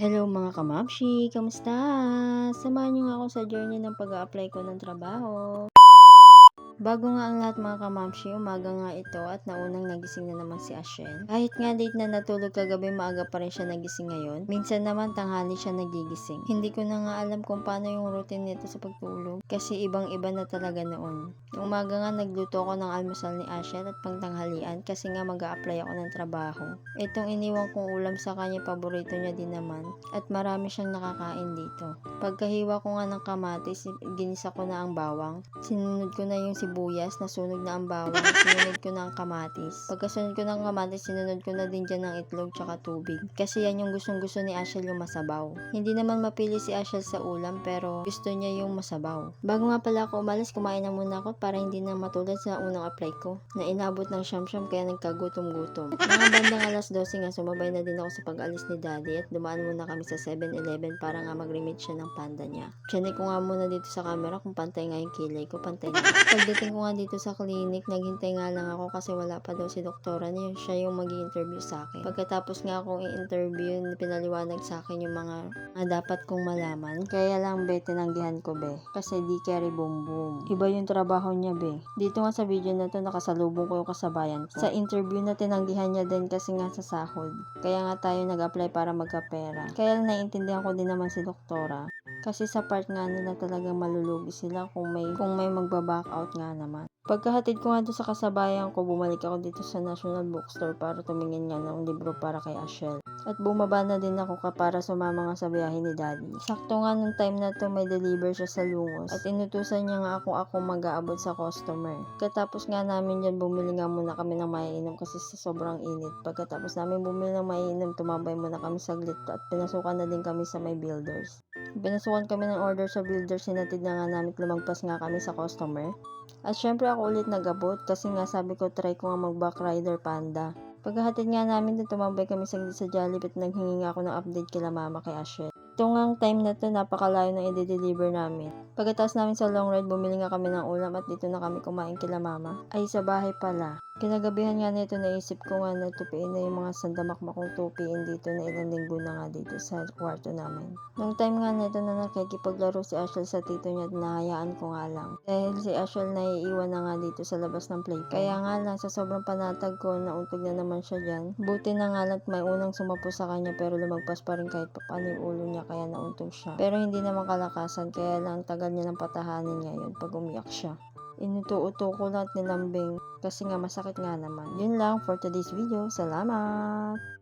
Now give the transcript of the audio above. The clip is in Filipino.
Hello mga kamamshi, kamusta? Samahan niyo nga ako sa journey ng pag-a-apply ko ng trabaho. Bago nga ang lahat mga kamamshi, umaga nga ito at naunang nagising na naman si Ashen. Kahit nga late na natulog kagabi, maaga pa rin siya nagising ngayon. Minsan naman tanghali siya nagigising. Hindi ko na nga alam kung paano yung routine nito sa pagtulog kasi ibang-iba na talaga noon. Umaga nga nagluto ako ng almusal ni Ashen at pangtanghalian kasi nga mag apply ako ng trabaho. Itong iniwan kong ulam sa kanya, paborito niya din naman at marami siyang nakakain dito. Pagkahiwa ko nga ng kamatis, ginisa ko na ang bawang. Sinunod ko na yung sibuyas, nasunog na ang bawang. Sinunod ko ang kamatis. Pagkasunod ko ng kamatis, sinunod ko na din dyan ng itlog tsaka tubig. Kasi yan yung gustong gusto ni Ashel yung masabaw. Hindi naman mapili si Ashel sa ulam pero gusto niya yung masabaw. Bago nga pala ako umalis, kumain na muna ako para hindi na matulad sa unang apply ko na inabot ng siyam-siyam kaya nagkagutom-gutom. Mga bandang alas 12 nga, sumabay na din ako sa pag-alis ni daddy at dumaan muna kami sa 7-Eleven para nga mag-remit siya ng panda niya. Chinek ko nga muna dito sa camera kung pantay nga yung kilay ko, pantay nga. Pagdating ko nga dito sa clinic, naghintay nga lang ako kasi wala pa daw si doktora niya, siya yung mag interview sa akin. Pagkatapos nga akong i-interview, pinaliwanag sa akin yung mga, mga dapat kong malaman. Kaya lang be, tinanggihan ko be. Kasi di carry boom boom. Iba yung trabaho niya be. Dito nga sa video na to, nakasalubong ko yung kasabayan ko. Sa interview na tinanggihan niya din kasi nga sa sahod. Kaya nga tayo nag-apply para magkapera. Kaya lang naiintindihan ko din naman si doktora. Kasi sa part nga nila talagang malulugi sila kung may kung may magba-back out nga naman. Pagkahatid ko nga doon sa kasabayan ko, bumalik ako dito sa National Bookstore para tumingin nga ng libro para kay Ashel. At bumaba na din ako ka para sumama nga sa biyahe ni Daddy. Sakto nga nung time na to may deliver siya sa Lungos. At inutusan niya nga ako ako mag-aabot sa customer. Katapos nga namin dyan, bumili nga muna kami ng maiinom kasi sa sobrang init. Pagkatapos namin bumili ng maiinom, tumambay muna kami saglit at pinasukan na din kami sa may builders. Pinasukan kami ng order sa builders, sinatid na nga namin lumagpas nga kami sa customer. At syempre ako ulit nagabot kasi nga sabi ko try ko nga mag back rider panda. Pagkahatid nga namin doon tumambay kami saglit sa Jollibee at naghingi nga ako ng update kila mama kay Ashley. Ito nga time na to napakalayo na i-deliver namin. Pagkatapos namin sa long ride bumili nga kami ng ulam at dito na kami kumain kila mama. Ay sa bahay pala. Kinagabihan nga nito naisip ko nga na tupiin na yung mga sandamakmak kong tupiin dito na ilang linggo na nga dito sa kwarto namin. Nung time nga nito na nakikipaglaro si Ashel sa tito niya at nahayaan ko nga lang. Dahil si Ashel naiiwan na nga dito sa labas ng play. Kaya nga lang sa sobrang panatag ko nauntog na naman siya dyan. Buti na nga lang may unang sumapo sa kanya pero lumagpas pa rin kahit pa paano yung ulo niya kaya nauntog siya. Pero hindi naman kalakasan kaya lang tagal niya ng patahanin ngayon pag umiyak siya inuto-uto ko lahat nilambing kasi nga masakit nga naman. Yun lang for today's video. Salamat!